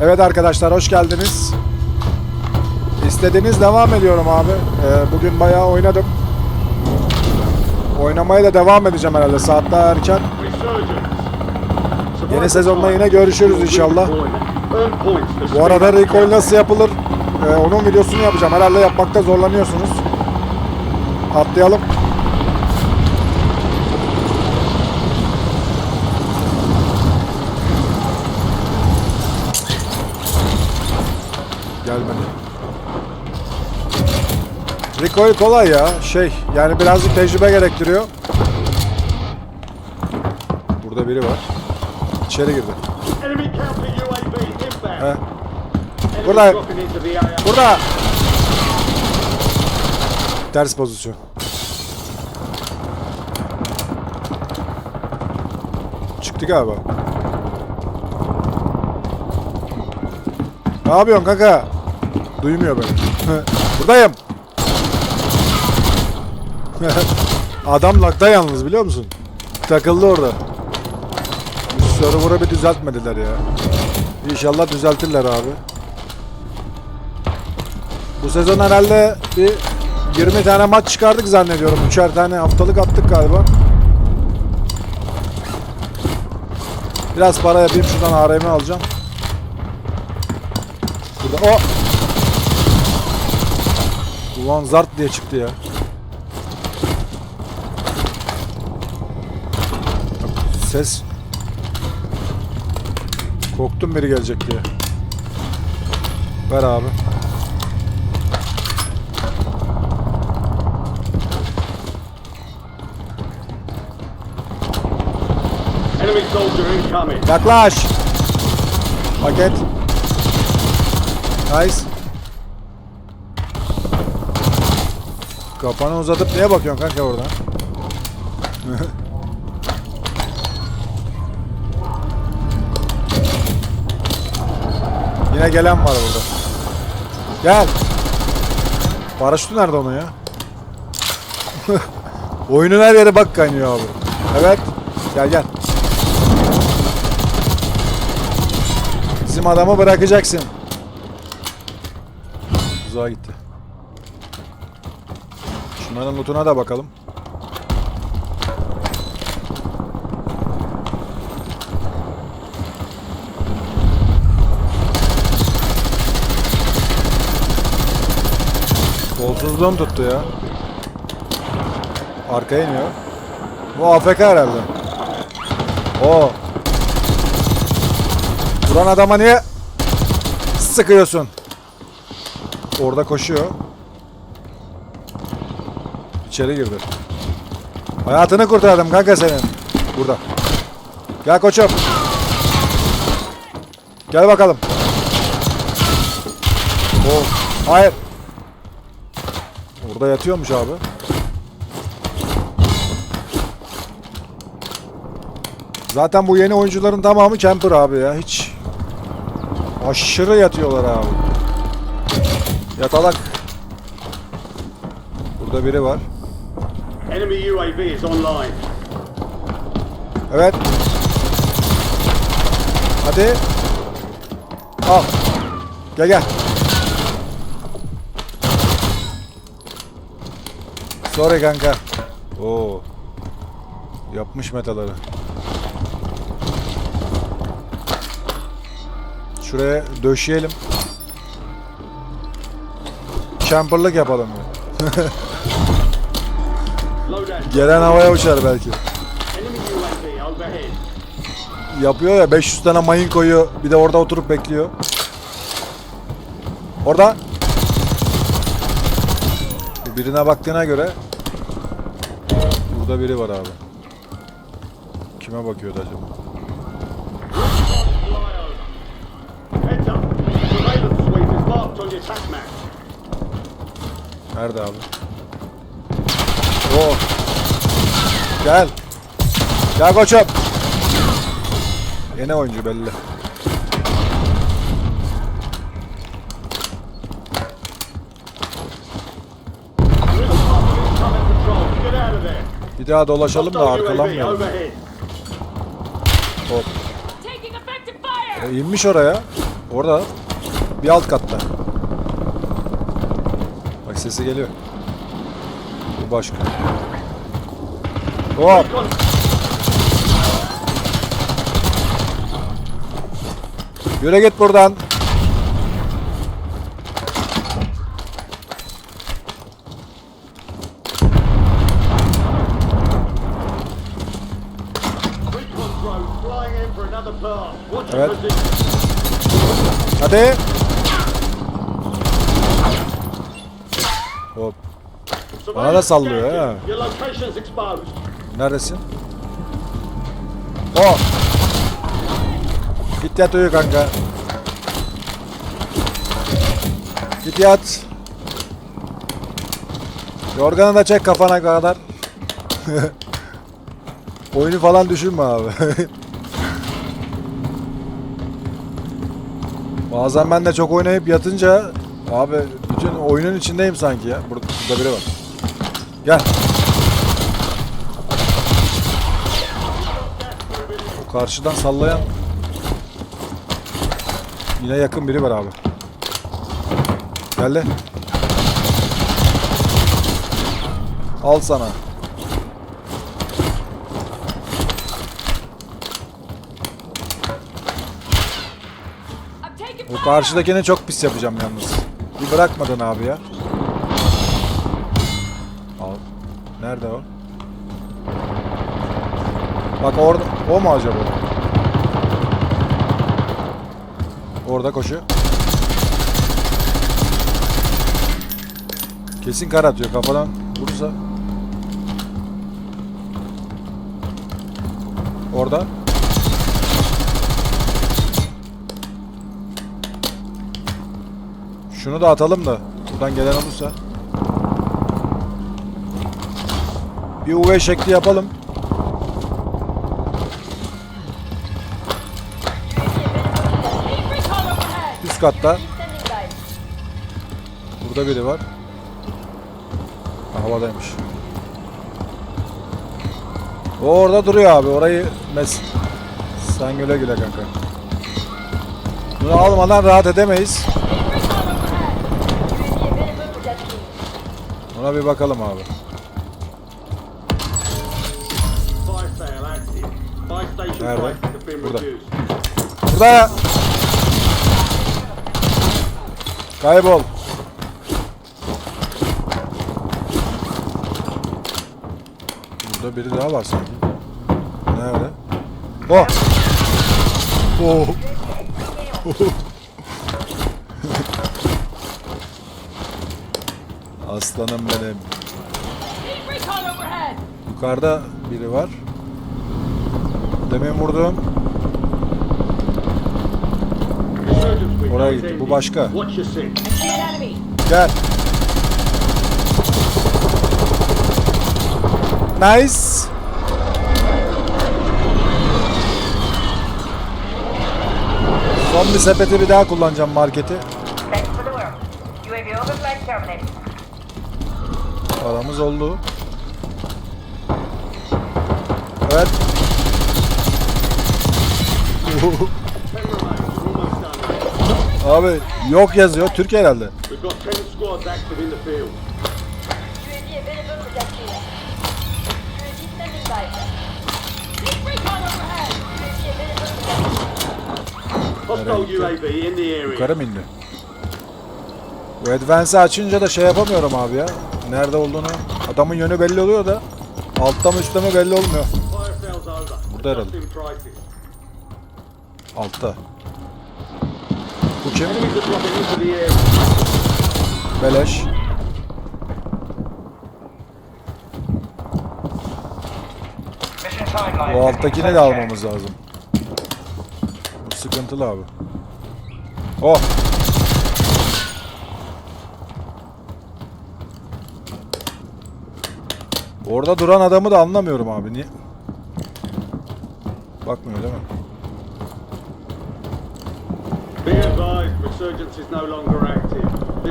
Evet arkadaşlar hoş geldiniz. İstediğiniz devam ediyorum abi. Ee, bugün bayağı oynadım. Oynamaya da devam edeceğim herhalde. Saat daha erken. Yeni sezonda yine görüşürüz inşallah. Bu arada recoil nasıl yapılır? Ee, onun videosunu yapacağım. Herhalde yapmakta zorlanıyorsunuz. Atlayalım. Recoil kolay ya. Şey yani birazcık tecrübe gerektiriyor. Burada biri var. İçeri girdi. He. Burada. Burada. Ters pozisyon. Çıktı galiba. Ne yapıyorsun kanka? Duymuyor beni. Buradayım. Adam lakta yalnız biliyor musun? Takıldı orada. Server'ı bir düzeltmediler ya. İnşallah düzeltirler abi. Bu sezon herhalde bir 20 tane maç çıkardık zannediyorum. Üçer tane haftalık attık galiba. Biraz para yapayım şuradan ARM alacağım. Burada o. Ulan zart diye çıktı ya. Ses. Korktum biri gelecek diye. Ver abi. Yaklaş. Paket. Nice. Kafanı uzatıp niye bakıyorsun kanka oradan? Yine gelen var burada. Gel. Paraşütü nerede onun ya? Oyunun her yeri bak kaynıyor abi. Evet. Gel gel. Bizim adamı bırakacaksın. Uzağa gitti. Şunların lootuna da bakalım. Kolsuzluğum tuttu ya. Arkaya iniyor. Bu AFK herhalde. O. Vuran adama niye sıkıyorsun? Orada koşuyor. İçeri girdi. Hayatını kurtardım kanka senin. Burada. Gel koçum. Gel bakalım. Oh. Hayır. Orada yatıyormuş abi. Zaten bu yeni oyuncuların tamamı camper abi ya. Hiç aşırı yatıyorlar abi. Yatalak. Burada biri var. Enemy UAV is online. Evet. Hadi. Al. Gel gel. Sorry kanka. Oo. Yapmış metaları. Şuraya döşeyelim. Camperlık yapalım. Gelen havaya uçar belki. Yapıyor ya 500 tane mayın koyuyor. Bir de orada oturup bekliyor. Orada. Birine baktığına göre burada biri var abi. Kime bakıyordu acaba? Nerede abi? Oo. Gel. Gel koçum. Yeni oyuncu belli. Bir daha dolaşalım da arkalanmayalım. Hop. E, inmiş oraya. Orada. Bir alt katta. Bak sesi geliyor. Bu başka. Hop. Yürü git buradan. Evet. Hadi. Hop. Bana da sallıyor ha. Neredesin? O. Git yat uyu kanka. Git yat. Yorganı da çek kafana kadar. Oyunu falan düşünme abi. Bazen ben de çok oynayıp yatınca abi bütün oyunun içindeyim sanki ya. Burada, burada biri var. Gel. O karşıdan sallayan yine yakın biri var abi. Geldi. Al sana. Karşıdakini çok pis yapacağım yalnız. Bir bırakmadın abi ya. Al. Nerede o? Bak orada. O mu acaba? Orada koşuyor. Kesin kar atıyor kafadan vurursa. Orada. Şunu da atalım da buradan gelen olursa. Bir UV şekli yapalım. Üst katta. Burada biri var. Ha, Havadaymış. O orada duruyor abi. Orayı mes sen güle güle kanka. Bunu almadan rahat edemeyiz. Ona bir bakalım abi. Nerede? Burada. Burada. Kaybol. Burada biri daha var sanki. Nerede? Oh. Oh. Aslanım benim. Yukarıda biri var. Demin vurdum. Oraya gitti. Bu başka. Gel. Nice. Son bir sepeti bir daha kullanacağım marketi. Thanks for the work. UAV overflight terminated. Paramız oldu. Evet. Abi yok yazıyor. Türk herhalde. Yukarı mı indi? Bu advance'i açınca da şey yapamıyorum abi ya. Nerede olduğunu. Adamın yönü belli oluyor da. Altta mı üstte mi belli olmuyor. Burada herhalde. Altta. Bu kim? Beleş. O alttakini de almamız lazım. Bu sıkıntılı abi. Oh. Orada duran adamı da anlamıyorum abi. Niye? Bakmıyor değil mi?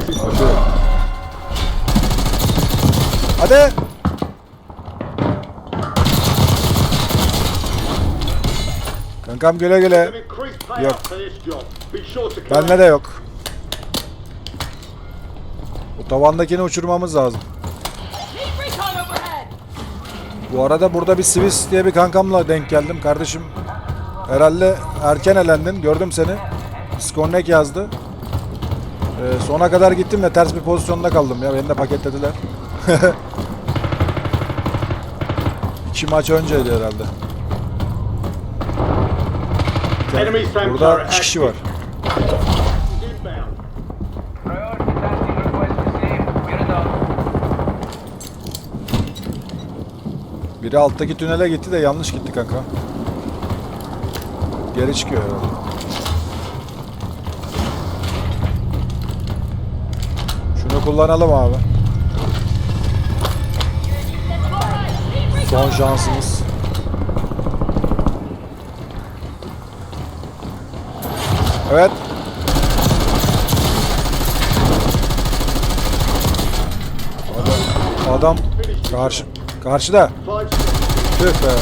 İs Hadi. Hadi. Kankam güle güle. Yok. Bende de yok. Bu tavandakini uçurmamız lazım. Bu arada burada bir Swiss diye bir kankamla denk geldim kardeşim. Herhalde erken elendin. Gördüm seni. Disconnect yazdı. Ee, sona kadar gittim de ters bir pozisyonda kaldım ya. Beni de paketlediler. İki maç önceydi herhalde. Burada iki kişi var. Biri alttaki tünele gitti de yanlış gitti kanka. Geri çıkıyor herhalde. Şunu kullanalım abi. Son şansımız. Evet. Adam, adam karşı karşıda. Tüh be.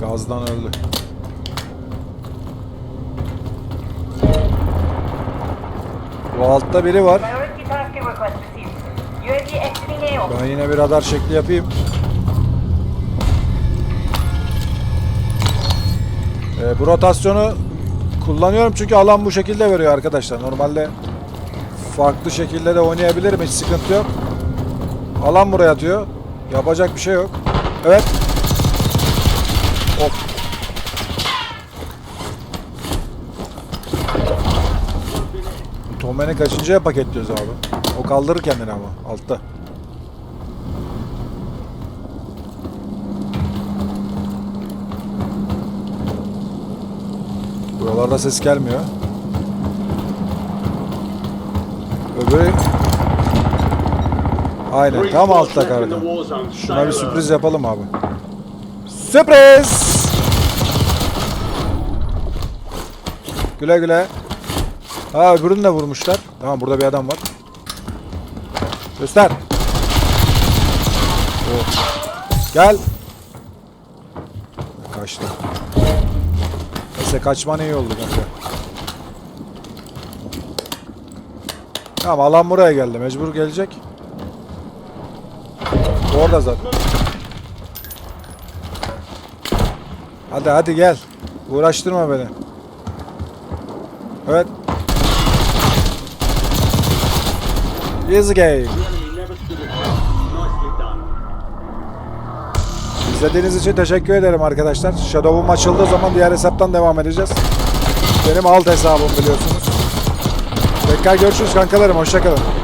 Gazdan öldü. Bu altta biri var. Ben yine bir radar şekli yapayım. Ee, bu rotasyonu kullanıyorum çünkü alan bu şekilde veriyor arkadaşlar. Normalde farklı şekilde de oynayabilirim hiç sıkıntı yok. Alan buraya atıyor. Yapacak bir şey yok. Evet. Hop. Tomeni kaçıncıya paketliyoruz abi? O kaldırır kendini ama altta. Buralarda ses gelmiyor. Öbürü... Aynen tam altta. Stay Şuna bir sürpriz yapalım abi. Sürpriz! Güle güle. Ha öbürünü de vurmuşlar. Tamam burada bir adam var. Göster. Oh. Gel. Kaçtı. Neyse kaçman iyi oldu kanka. Tamam alan buraya geldi. Mecbur gelecek. Orada zaten. Hadi hadi gel. Uğraştırma beni. Evet. Easy game. İzlediğiniz için teşekkür ederim arkadaşlar. Shadow'um açıldığı zaman diğer hesaptan devam edeceğiz. Benim alt hesabım biliyorsunuz. Tekrar görüşürüz kankalarım. Hoşçakalın.